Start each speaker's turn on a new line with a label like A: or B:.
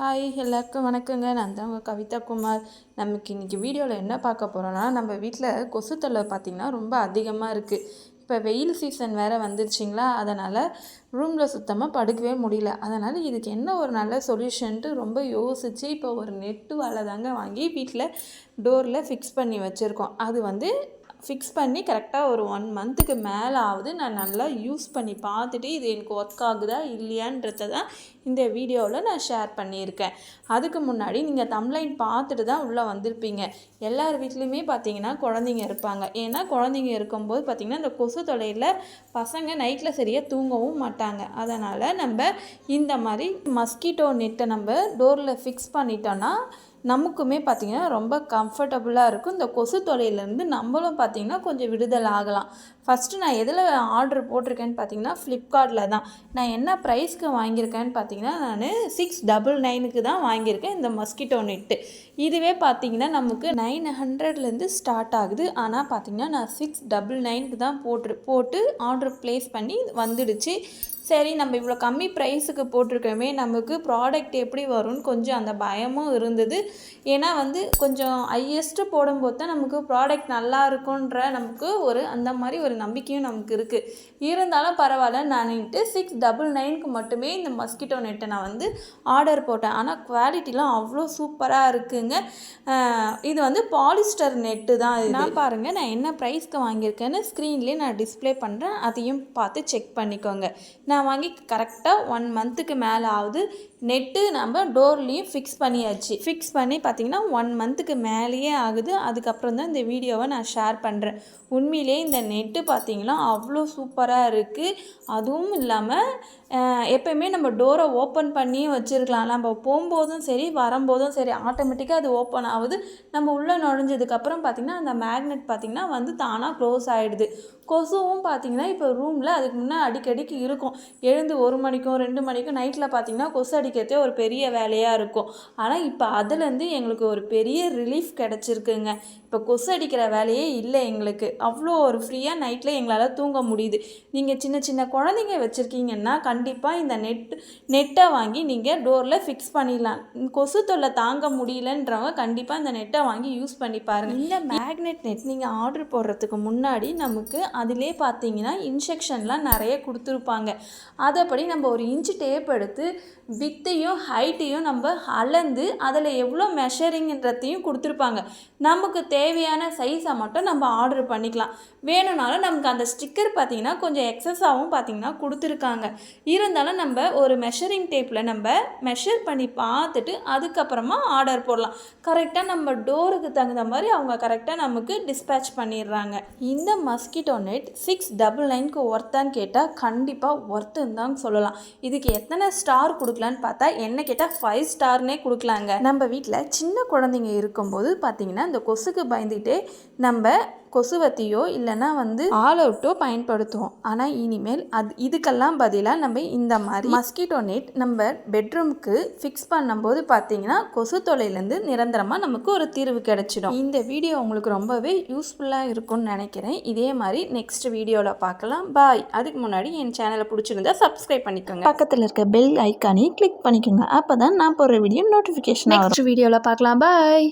A: Hi எல்லாருக்கும் வணக்கங்க. நான் தான் உங்கள் கவிதா குமார். நமக்கு இன்றைக்கி வீடியோவில் என்ன பார்க்க போகிறோன்னா நம்ம வீட்டில் கொசு தொல்லை பார்த்திங்கன்னா ரொம்ப அதிகமாக இருக்குது இப்போ வெயில் சீசன் வேறு வந்துருச்சிங்களா? அதனால் ரூமில் சுத்தமாக படுக்கவே முடியல. அதனால் இதுக்கு என்ன ஒரு நல்ல சொல்யூஷன்ட்டு ரொம்ப யோசித்து இப்போ ஒரு நெட்டு வலை தாங்க வாங்கி வீட்டில் டோரில் ஃபிக்ஸ் பண்ணி வச்சுருக்கோம். அது வந்து ஃபிக்ஸ் பண்ணி கரெக்டாக ஒரு ஒன் மந்த்துக்கு மேலே ஆகுது நான் நல்லா யூஸ் பண்ணி பார்த்துட்டு இது எனக்கு ஒர்க் ஆகுதா இல்லையான்றத தான் இந்த வீடியோவில் நான் ஷேர் பண்ணியிருக்கேன். அதுக்கு முன்னாடி நீங்கள் தம்லைன் பார்த்துட்டு தான் உள்ளே வந்திருப்பீங்க. எல்லார் வீட்லேயுமே பார்த்தீங்கன்னா குழந்தைங்க இருப்பாங்க. ஏன்னா குழந்தைங்க இருக்கும்போது பார்த்திங்கன்னா இந்த கொசு தொலையில் பசங்க நைட்டில் சரியாக தூங்கவும் மாட்டாங்க. அதனால் நம்ம இந்த மாதிரி மஸ்கிட்டோ நெட்டை நம்ம டோரில் ஃபிக்ஸ் பண்ணிட்டோன்னா நமக்குமே பார்த்திங்கன்னா ரொம்ப கம்ஃபர்டபுளாக இருக்கும். இந்த கொசு தொலையிலேருந்து நம்மளும் பார்த்திங்கன்னா கொஞ்சம் விடுதல் ஆகலாம். ஃபஸ்ட்டு நான் எதில் ஆர்டர் போட்டிருக்கேன்னு பார்த்தீங்கன்னா ஃப்ளிப்கார்ட்டில் தான். நான் என்ன ப்ரைஸ்க்கு வாங்கியிருக்கேன்னு பார்த்தீங்கன்னா நான் சிக்ஸ் டபுள் நைனுக்கு தான் வாங்கியிருக்கேன் இந்த மஸ்கிட்டோ நெட்டு இதுவே பார்த்தீங்கன்னா நமக்கு நைன் ஹண்ட்ரட்லேருந்து ஸ்டார்ட் ஆகுது. ஆனால் பார்த்தீங்கன்னா நான் சிக்ஸ் டபுள் நைனுக்கு தான் போட்டு போட்டு ஆர்டர் ப்ளேஸ் பண்ணி வந்துடுச்சு. சரி நம்ம இவ்வளோ கம்மி ப்ரைஸுக்கு போட்டிருக்கோமே நமக்கு ப்ராடக்ட் எப்படி வரும்னு கொஞ்சம் அந்த பயமும் இருந்தது. ஏன்னா வந்து கொஞ்சம் ஹையஸ்ட்டு போடும்போது தான் நமக்கு ப்ராடக்ட் நல்லா இருக்குன்ற நமக்கு ஒரு அந்த மாதிரி ஒரு நம்பிக்கையும் நமக்கு இருக்குது இருந்தாலும் பரவாயில்ல நான்ட்டு சிக்ஸ் டபுள் நைனுக்கு மட்டுமே இந்த மஸ்கிட்டோ நெட்டை நான் வந்து ஆர்டர் போட்டேன். ஆனால் குவாலிட்டிலாம் அவ்வளோ சூப்பராக இருக்குங்க. இது வந்து பாலிஸ்டர் நெட்டு தான் நான் பாருங்கள் நான் என்ன ப்ரைஸ்க்கு வாங்கியிருக்கேன்னு ஸ்க்ரீன்லேயே நான் டிஸ்பிளே பண்ணுறேன் அதையும் பார்த்து செக் பண்ணிக்கோங்க. நான் வாங்கி கரெக்டாக ஒன் மந்த்துக்கு மேலே ஆகுது. நெட்டு நம்ம டோர்லேயும் ஃபிக்ஸ் பண்ணியாச்சு. ஃபிக்ஸ் பண்ணி பார்த்திங்கன்னா ஒன் மந்த்துக்கு மேலேயே ஆகுது. அதுக்கப்புறம் தான் இந்த வீடியோவை நான் ஷேர் பண்ணுறேன் உண்மையிலே இந்த நெட்டு பார்த்தீங்கன்னா அவ்வளோ சூப்பராக இருக்குது அதுவும் இல்லாமல் எப்போயுமே நம்ம டோரை ஓப்பன் பண்ணி வச்சுருக்கலாம். நம்ம போகும்போதும் சரி வரும்போதும் சரி ஆட்டோமேட்டிக்காக அது ஓப்பன் ஆகுது. நம்ம உள்ளே நுழைஞ்சதுக்கப்புறம் பார்த்திங்கன்னா அந்த மேக்னெட் பார்த்திங்கன்னா வந்து தானாக க்ளோஸ் ஆகிடுது கொசுவும் பார்த்திங்கன்னா இப்போ ரூமில் அதுக்கு முன்னே அடிக்கடிக்கு இருக்கும். எழுந்து ஒரு மணிக்கும் ரெண்டு மணிக்கும் நைட்டில் பார்த்திங்கன்னா கொசு அடிக்கிறதே ஒரு பெரிய வேலையாக இருக்கும். ஆனால் இப்போ அதுலேருந்து எங்களுக்கு ஒரு பெரிய ரிலீஃப் கிடச்சிருக்குங்க. இப்போ கொசு அடிக்கிற வேலையே இல்லை எங்களுக்கு. அவ்வளோ ஒரு ஃப்ரீயாக நைட்டில் எங்களால் தூங்க முடியுது. நீங்கள் சின்ன சின்ன குழந்தைங்க வச்சுருக்கீங்கன்னா கண் கண்டிப்பாக இந்த நெட் நெட்டை வாங்கி நீங்கள் டோரில் ஃபிக்ஸ் பண்ணிடலாம். கொசு தொல்லை தாங்க முடியலன்றவங்க கண்டிப்பாக இந்த நெட்டை வாங்கி யூஸ் பண்ணி பாருங்கள் இந்த மேக்னெட் நெட் நீங்கள் ஆர்டர் போடுறதுக்கு முன்னாடி நமக்கு அதிலே பார்த்தீங்கன்னா இன்ஜெக்ஷன்லாம் நிறைய கொடுத்துருப்பாங்க. அதைப்படி நம்ம ஒரு இன்ச்சு டேப் எடுத்து வித்தையும் ஹைட்டையும் நம்ம அளந்து அதில் எவ்வளோ மெஷரிங்கன்றதையும் கொடுத்துருப்பாங்க. நமக்கு தேவையான சைஸை மட்டும் நம்ம ஆர்டர் பண்ணிக்கலாம். வேணும்னாலும் நமக்கு அந்த ஸ்டிக்கர் பார்த்திங்கன்னா கொஞ்சம் எக்ஸஸாகவும் பார்த்திங்கன்னா கொடுத்துருக்காங்க. இருந்தாலும் நம்ம ஒரு மெஷரிங் டேப்பில் நம்ம மெஷர் பண்ணி பார்த்துட்டு அதுக்கப்புறமா ஆர்டர் போடலாம். கரெக்டாக நம்ம டோருக்கு தகுந்த மாதிரி அவங்க கரெக்டாக நமக்கு டிஸ்பேச் பண்ணிடுறாங்க. இந்த மஸ்கிட்டோ நெட் சிக்ஸ் டபுள் நைனுக்கு ஒர்த்தான்னு கேட்டால் கண்டிப்பாக ஒர்த்துன்னு தான் சொல்லலாம். இதுக்கு எத்தனை ஸ்டார் கொடுக்கலான்னு பார்த்தா என்ன கேட்டால் ஃபைவ் ஸ்டார்னே கொடுக்கலாங்க. நம்ம வீட்டில் சின்ன குழந்தைங்க இருக்கும்போது பார்த்திங்கன்னா இந்த கொசுக்கு பயந்துகிட்டே நம்ம கொசுவத்தியோ இல்லைன்னா வந்து ஆல் அவுட்டோ பயன்படுத்துவோம். ஆனால் இனிமேல் அது இதுக்கெல்லாம் பதிலாக நம்ம இந்த மாதிரி மஸ்கிட்டோ நெட் நம்ம பெட்ரூமுக்கு ஃபிக்ஸ் பண்ணும்போது பார்த்தீங்கன்னா கொசு தொலைலேருந்து நிரந்தரமாக நமக்கு ஒரு தீர்வு கிடைச்சிடும். இந்த வீடியோ உங்களுக்கு ரொம்பவே யூஸ்ஃபுல்லாக இருக்கும்னு நினைக்கிறேன். இதே மாதிரி நெக்ஸ்ட் வீடியோவில் பார்க்கலாம் பாய் அதுக்கு முன்னாடி என் சேனலை பிடிச்சிருந்தா சப்ஸ்கிரைப் பண்ணிக்கோங்க. பக்கத்தில் இருக்க பெல் ஐக்கானையும் கிளிக் பண்ணிக்கோங்க. அப்போ தான் நான் போடுற வீடியோ நோட்டிஃபிகேஷன் நெக்ஸ்ட் வீடியோவில் பார்க்கலாம் பாய்